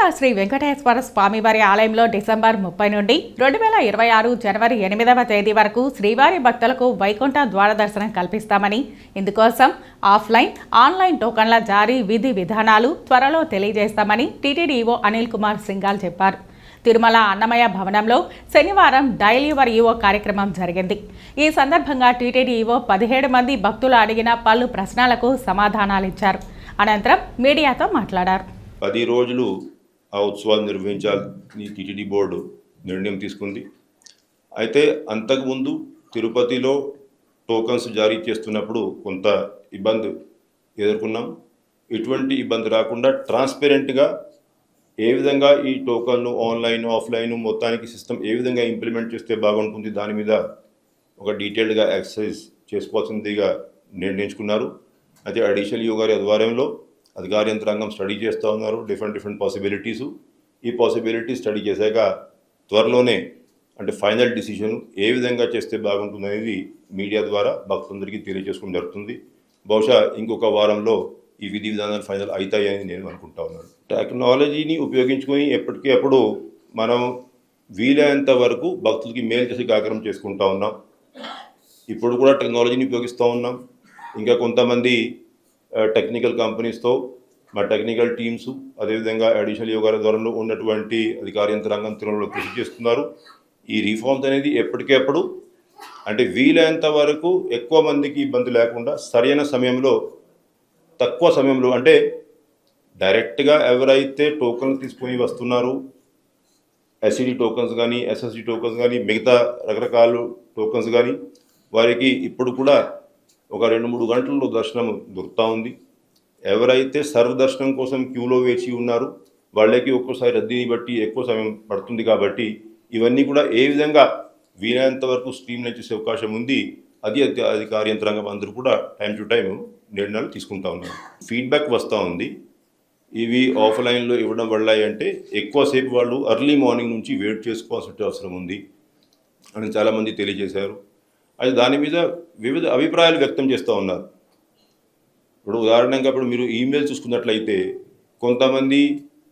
తిరుమల శ్రీ వెంకటేశ్వర స్వామివారి ఆలయంలో డిసెంబర్ ముప్పై నుండి రెండు వేల ఇరవై ఆరు జనవరి ఎనిమిదవ తేదీ వరకు శ్రీవారి భక్తులకు వైకుంఠ ద్వార దర్శనం కల్పిస్తామని ఇందుకోసం ఆఫ్లైన్ ఆన్లైన్ టోకన్ల జారీ విధి విధానాలు త్వరలో తెలియజేస్తామని టీటీడీఓ అనిల్ కుమార్ సింగాల్ చెప్పారు. తిరుమల అన్నమయ్య భవనంలో శనివారం డైల్ యువర్ ఈవో కార్యక్రమం జరిగింది. ఈ సందర్భంగా టీటీడీఈఓ పదిహేడు మంది భక్తులు అడిగిన పలు ప్రశ్నలకు సమాధానాలిచ్చారు. అనంతరం మీడియాతో మాట్లాడారు. పది రోజులు ఆ ఉత్సవాలు నిర్వహించాలని టీటీడీ బోర్డు నిర్ణయం తీసుకుంది. అయితే అంతకుముందు తిరుపతిలో టోకన్స్ జారీ చేస్తున్నప్పుడు కొంత ఇబ్బంది ఎదుర్కొన్నాం. ఎటువంటి ఇబ్బంది రాకుండా ట్రాన్స్పరెంట్గా ఏ విధంగా ఈ టోకన్లు ఆన్లైన్ ఆఫ్లైన్ మొత్తానికి సిస్టమ్ ఏ విధంగా ఇంప్లిమెంట్ చేస్తే బాగుంటుంది దాని మీద ఒక డీటెయిల్డ్గా ఎక్సర్సైజ్ చేసుకోవాల్సిందిగా నిర్ణయించుకున్నారు. అయితే అడిషనల్ యోగారి ఆధ్వర్యంలో అధికార యంత్రాంగం స్టడీ చేస్తూ ఉన్నారు. డిఫరెంట్ డిఫరెంట్ పాసిబిలిటీసు ఈ పాసిబిలిటీ స్టడీ చేశాక త్వరలోనే అంటే ఫైనల్ డిసిషన్ ఏ విధంగా చేస్తే బాగుంటుందనేది మీడియా ద్వారా భక్తులందరికీ తెలియజేసుకోవడం జరుగుతుంది. బహుశా ఇంకొక వారంలో ఈ విధి విధానాలు ఫైనల్ అవుతాయని నేను అనుకుంటా ఉన్నాను. టెక్నాలజీని ఉపయోగించుకొని ఎప్పటికీ అప్పుడు మనం వీలైనంత వరకు భక్తులకి మేలు చేసే కార్యక్రమం చేసుకుంటా ఉన్నాం. ఇప్పుడు కూడా టెక్నాలజీని ఉపయోగిస్తూ ఉన్నాం. ఇంకా కొంతమంది Uh, టెక్నికల్ కంపెనీస్తో మా టెక్నికల్ టీమ్స్ అదేవిధంగా అడిషనల్ యోగా ద్వారా ఉన్నటువంటి అధికార యంత్రాంగం తిరుమలలో కృషి చేస్తున్నారు. ఈ రీఫార్మ్స్ అనేది ఎప్పటికెప్పుడు అంటే వీలైనంత వరకు ఎక్కువ మందికి ఇబ్బంది లేకుండా సరైన సమయంలో తక్కువ సమయంలో అంటే డైరెక్ట్గా ఎవరైతే టోకన్ తీసుకొని వస్తున్నారు ఎస్సిడి టోకన్స్ కానీ ఎస్ఎస్డి టోకన్స్ కానీ మిగతా రకరకాల టోకన్స్ కానీ వారికి ఇప్పుడు కూడా ఒక రెండు మూడు గంటల్లో దర్శనం దొరుకుతూ ఉంది. ఎవరైతే సర్వదర్శనం కోసం క్యూలో వేచి ఉన్నారు వాళ్ళకి ఒక్కోసారి రద్దీని బట్టి ఎక్కువ సమయం పడుతుంది కాబట్టి ఇవన్నీ కూడా ఏ విధంగా వీలైనంత వరకు స్ట్రీమ్ చేసే అవకాశం ఉంది అది అధికార యంత్రాంగం అందరూ కూడా టైం టు టైం నిర్ణయాలు తీసుకుంటా ఉన్నారు. ఫీడ్బ్యాక్ వస్తూ ఉంది. ఇవి ఆఫ్లైన్లో ఇవ్వడం వల్ల అంటే ఎక్కువసేపు వాళ్ళు అర్లీ మార్నింగ్ నుంచి వెయిట్ చేసుకోవాల్సిన అవసరం ఉంది అని చాలామంది తెలియజేశారు. అది దాని మీద వివిధ అభిప్రాయాలు వ్యక్తం చేస్తూ ఉన్నారు. ఇప్పుడు ఉదాహరణగా ఇప్పుడు మీరు ఈమెయిల్ చూసుకున్నట్లయితే కొంతమంది